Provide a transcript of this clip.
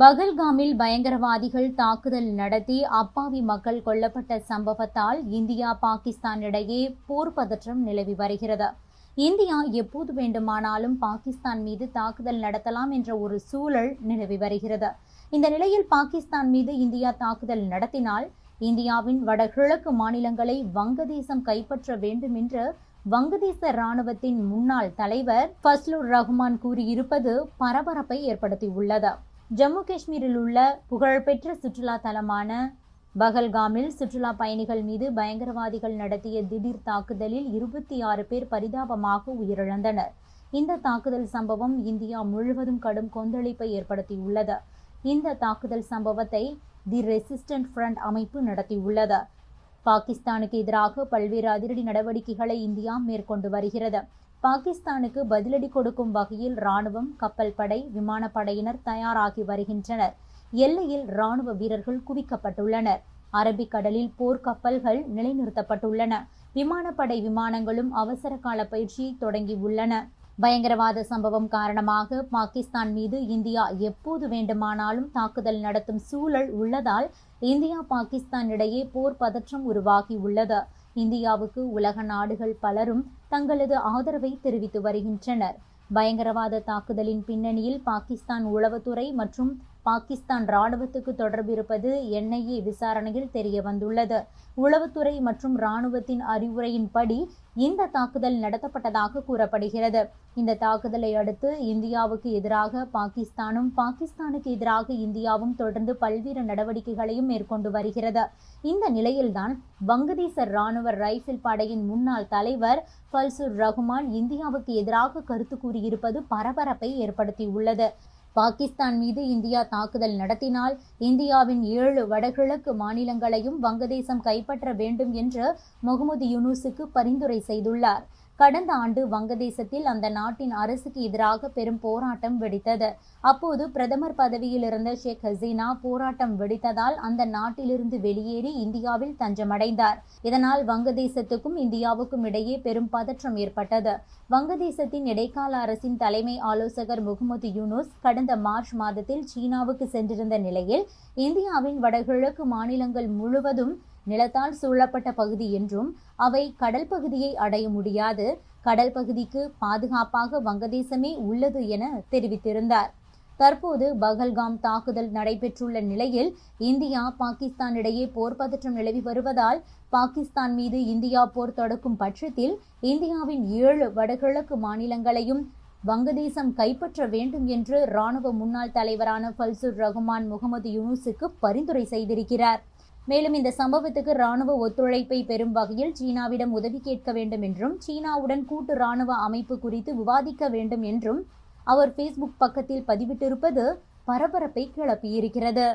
பகல்காமில் பயங்கரவாதிகள் தாக்குதல் நடத்தி அப்பாவி மக்கள் கொல்லப்பட்ட சம்பவத்தால் இந்தியா பாகிஸ்தான் இடையே போர் பதற்றம் நிலவி வருகிறது. இந்தியா எப்போது வேண்டுமானாலும் பாகிஸ்தான் மீது தாக்குதல் நடத்தலாம் என்ற ஒரு சூழல் நிலவி வருகிறது. இந்த நிலையில் பாகிஸ்தான் மீது இந்தியா தாக்குதல் நடத்தினால் இந்தியாவின் வடகிழக்கு மாநிலங்களை வங்கதேசம் கைப்பற்ற வேண்டும் என்று வங்கதேச ராணுவத்தின் முன்னாள் தலைவர் ஃபஸ்லுர் ரஹ்மான் கூறியிருப்பது பரபரப்பை ஏற்படுத்தியுள்ளது. ஜம்மு காஷ்மீரில் உள்ள புகழ்பெற்ற சுற்றுலா தலமான பகல்காமில் சுற்றுலா பயணிகள் மீது பயங்கரவாதிகள் நடத்திய திடீர் தாக்குதலில் இருபத்தி ஆறு பேர் பரிதாபமாக உயிரிழந்தனர். இந்த தாக்குதல் சம்பவம் இந்தியா முழுவதும் கடும் கொந்தளிப்பை ஏற்படுத்தியுள்ளது. இந்த தாக்குதல் சம்பவத்தை தி ரெசிஸ்டன்ட் ஃப்ரண்ட் அமைப்பு நடத்தியுள்ளது. பாகிஸ்தானுக்கு எதிராக பல்வேறு அதிரடி நடவடிக்கைகளை இந்தியா மேற்கொண்டு வருகிறது. பாகிஸ்தானுக்கு பதிலடி கொடுக்கும் வகையில் ராணுவம் கப்பல் படை விமானப்படையினர் தயாராகி வருகின்றனர். எல்லையில் ராணுவ வீரர்கள் குவிக்கப்பட்டுள்ளனர். அரபிக்கடலில் போர்க்கப்பல்கள் நிலைநிறுத்தப்பட்டுள்ளன. விமானப்படை விமானங்களும் அவசர கால பயிற்சியை தொடங்கியுள்ளன. பயங்கரவாத சம்பவம் காரணமாக பாகிஸ்தான் மீது இந்தியா எப்போது வேண்டுமானாலும் தாக்குதல் நடத்தும் சூழல் உள்ளதால் இந்தியா பாகிஸ்தான் இடையே போர் பதற்றம் உருவாகி உள்ளது. இந்தியாவுக்கு உலக நாடுகள் பலரும் தங்களது ஆதரவை தெரிவித்து வருகின்றனர். பயங்கரவாத தாக்குதலின் பின்னணியில் பாகிஸ்தான் உளவுத்துறை மற்றும் பாகிஸ்தான் ராணுவத்துக்கு தொடர்பு இருப்பது என்ஐஏ விசாரணையில் தெரிய வந்துள்ளது. உளவுத்துறை மற்றும் ராணுவத்தின் அறிவுரையின்படி இந்த தாக்குதல் நடத்தப்பட்டதாக கூறப்படுகிறது. இந்த தாக்குதலை அடுத்து இந்தியாவுக்கு எதிராக பாகிஸ்தானும் பாகிஸ்தானுக்கு எதிராக இந்தியாவும் தொடர்ந்து பல்வேறு நடவடிக்கைகளையும் மேற்கொண்டு வருகிறது. இந்த நிலையில்தான் வங்கதேச ராணுவ ரைபிள் படையின் முன்னாள் தலைவர் ஃபல்சுர் ரஹ்மான் இந்தியாவுக்கு எதிராக கருத்து கூறியிருப்பது பரபரப்பை ஏற்படுத்தியுள்ளது. பாகிஸ்தான் மீது இந்தியா தாக்குதல் நடத்தினால் இந்தியாவின் ஏழு வடகிழக்கு மாநிலங்களையும் வங்கதேசம் கைப்பற்ற வேண்டும் என்று முகமது யூனுஸுக்கு பரிந்துரை செய்துள்ளார். கடந்த ஆண்டு வங்கதேசத்தில் அந்த நாட்டின் அரசுக்கு எதிராக பெரும் போராட்டம் வெடித்தது. அப்போது பிரதமர் பதவியில் இருந்த ஷேக் ஹசீனா போராட்டம் வெடித்ததால் அந்த நாட்டிலிருந்து வெளியேறி இந்தியாவில் தஞ்சமடைந்தார். இதனால் வங்கதேசத்துக்கும் இந்தியாவுக்கும் இடையே பெரும் பதற்றம் ஏற்பட்டது. வங்கதேசத்தின் இடைக்கால அரசின் தலைமை ஆலோசகர் முகமது யூனுஸ் கடந்த மார்ச் மாதத்தில் சீனாவுக்கு சென்றிருந்த நிலையில் இந்தியாவின் வடகிழக்கு மாநிலங்கள் முழுவதும் நிலத்தால் சூழப்பட்ட பகுதி என்றும் அவை கடல் பகுதியை அடைய முடியாது. கடல் பகுதிக்கு பாதுகாப்பாக வங்கதேசமே உள்ளது என தெரிவித்திருந்தார். தற்போது பகல்காம் தாக்குதல் நடைபெற்றுள்ள நிலையில் இந்தியா பாகிஸ்தான் இடையே போர் பதற்றம் நிலவி வருவதால் பாகிஸ்தான் மீது இந்தியா போர் தொடக்கும் பட்சத்தில் இந்தியாவின் ஏழு வடகிழக்கு மாநிலங்களையும் வங்கதேசம் கைப்பற்ற வேண்டும் என்று ராணுவ முன்னாள் தலைவரான ஃபல்சுர் ரஹ்மான் முகமது யூனுஸுக்கு பரிந்துரை செய்திருக்கிறார். மேலும் இந்த சம்பவத்துக்கு ராணுவ ஒத்துழைப்பை பெறும் வகையில் சீனாவிடம் உதவி கேட்க வேண்டும் என்றும் சீனாவுடன் கூட்டு ராணுவ அமைப்பு குறித்து விவாதிக்க வேண்டும் என்றும் அவர் ஃபேஸ்புக் பக்கத்தில் பதிவிட்டிருப்பது பரபரப்பை கிளப்பியிருக்கிறது.